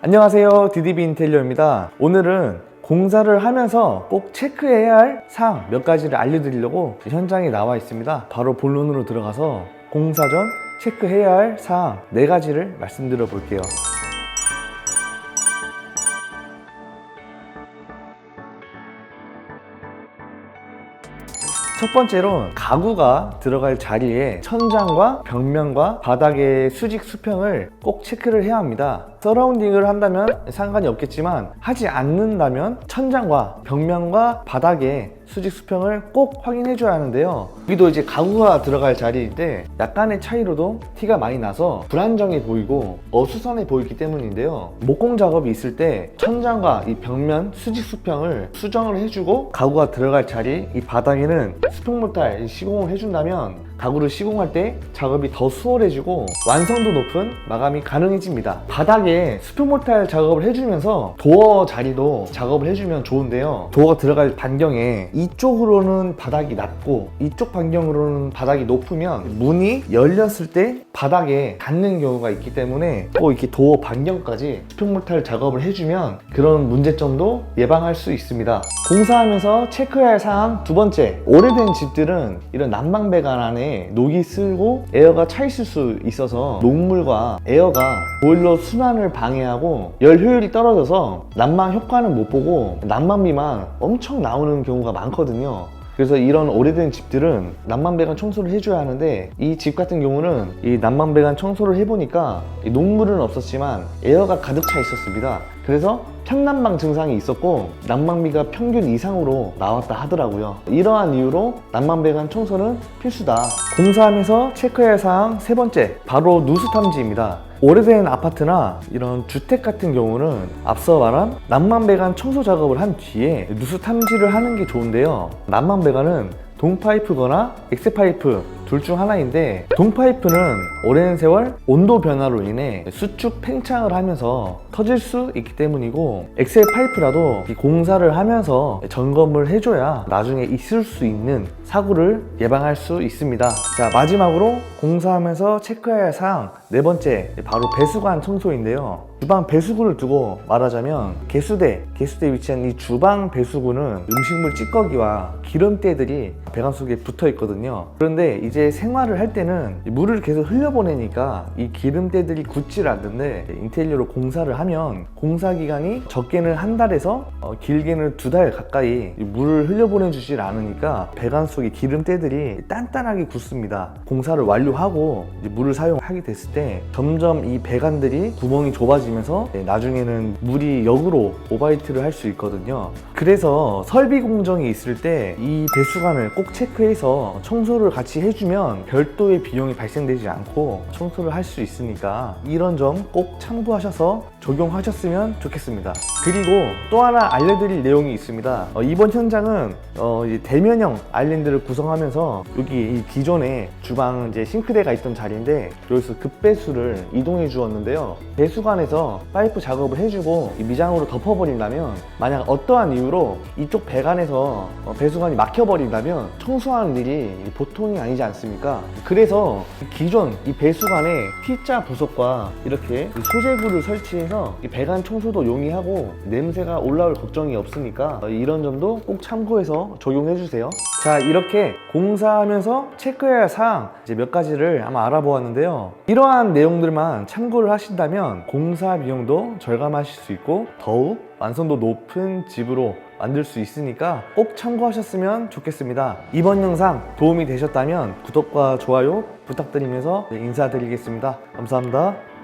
안녕하세요. DDB 인텔리어입니다. 오늘은 공사를 하면서 꼭 체크해야 할 사항 몇 가지를 알려드리려고 현장에 나와 있습니다. 바로 본론으로 들어가서 공사 전 체크해야 할 사항 네 가지를 말씀드려 볼게요 첫 번째로 가구가 들어갈 자리에 천장과 벽면과 바닥의 수직 수평을 꼭 체크를 해야 합니다. 서라운딩을 한다면 상관이 없겠지만 하지 않는다면 천장과 벽면과 바닥의 수직 수평을 꼭 확인해 줘야 하는데요. 여기도 이제 가구가 들어갈 자리인데 약간의 차이로도 티가 많이 나서 불안정해 보이고 어수선해 보이기 때문인데요. 목공 작업이 있을 때 천장과 이 벽면 수직 수평을 수정을 해주고 가구가 들어갈 자리 이 바닥에는 수평 모탈 시공을 해준다면 가구를 시공할 때 작업이 더 수월해지고 완성도 높은 마감이 가능해집니다. 바닥에 수평 모탈 작업을 해주면서 도어 자리도 작업을 해주면 좋은데요. 도어가 들어갈 반경에 이쪽으로는 바닥이 낮고 이쪽 반경으로는 바닥이 높으면 문이 열렸을 때 바닥에 닿는 경우가 있기 때문에 꼭 이렇게 도어 반경까지 수평 모탈 작업을 해주면 그런 문제점도 예방할 수 있습니다. 공사하면서 체크해야 할 사항 두 번째 오래된 집들은 이런 난방 배관 안에 녹이 슬고 에어가 차 있을 수 있어서 녹물과 에어가 보일러 순환을 방해하고 열 효율이 떨어져서 난방 효과는 못 보고 난방비만 엄청 나오는 경우가 많거든요. 그래서 이런 오래된 집들은 난방배관 청소를 해줘야 하는데 이 집 같은 경우는 이 난방배관 청소를 해보니까 이 녹물은 없었지만 에어가 가득 차 있었습니다. 그래서 편난방 증상이 있었고 난방비가 평균 이상으로 나왔다 하더라고요. 이러한 이유로 난방배관 청소는 필수다. 공사하면서 체크해야 할 사항 세 번째, 바로 누수 탐지입니다. 오래된 아파트나 이런 주택 같은 경우는 앞서 말한 난방배관 청소 작업을 한 뒤에 누수 탐지를 하는 게 좋은데요. 난방배관은 동파이프거나 엑스파이프 둘 중 하나인데 동파이프는 오랜 세월 온도 변화로 인해 수축 팽창을 하면서 터질 수 있기 때문이고 엑셀 파이프라도 이 공사를 하면서 점검을 해줘야 나중에 있을 수 있는 사고를 예방할 수 있습니다. 자 마지막으로 공사하면서 체크해야 할 사항 네 번째 바로 배수관 청소인데요. 주방 배수구를 두고 말하자면 개수대, 개수대에 위치한 이 주방 배수구는 음식물 찌꺼기와 기름때들이 배관 속에 붙어 있거든요. 그런데 이제 생활을 할 때는 이 물을 계속 흘려보내니까 이 기름때들이 굳질 않는데 인테리어로 공사를 하면 공사 기간이 적게는 한 달에서 어, 길게는 두 달 가까이 이 물을 흘려보내주질 않으니까 배관 속에 기름때들이 단단하게 굳습니다. 공사를 완료하고 물을 사용하게 됐을 때 점점 이 배관들이 구멍이 좁아지 면서 네, 나중에는 물이 역으로 오바이트를 할 수 있거든요. 그래서 설비 공정이 있을 때 이 배수관을 꼭 체크해서 청소를 같이 해주면 별도의 비용이 발생되지 않고 청소를 할 수 있으니까 이런 점 꼭 참고하셔서 적용하셨으면 좋겠습니다. 그리고 또 하나 알려드릴 내용이 있습니다. 어, 이번 현장은 어, 대면형 아일랜드를 구성하면서 여기 이 기존에 주방 이제 싱크대가 있던 자리인데 여기서 급배수를 이동해 주었는데요. 배수관에서 파이프 작업을 해주고 이 미장으로 덮어버린다면 만약 어떠한 이유로 이쪽 배관에서 어, 배수관이 막혀버린다면 청소하는 일이 보통이 아니지 않습니까? 그래서 기존 이 배수관에 T자 부속과 이렇게 이 소재구를 설치해서 이 배관 청소도 용이하고 냄새가 올라올 걱정이 없으니까 어, 이런 점도 꼭 참고해서 적용해 주세요. 자 이렇게 공사하면서 체크해야 할 사항 이제 몇 가지를 아마 알아보았는데요. 이러한 내용들만 참고를 하신다면 공사 비용도 절감하실 수 있고 더욱 완성도 높은 집으로 만들 수 있으니까 꼭 참고하셨으면 좋겠습니다. 이번 영상 도움이 되셨다면 구독과 좋아요 부탁드리면서 네, 인사드리겠습니다. 감사합니다.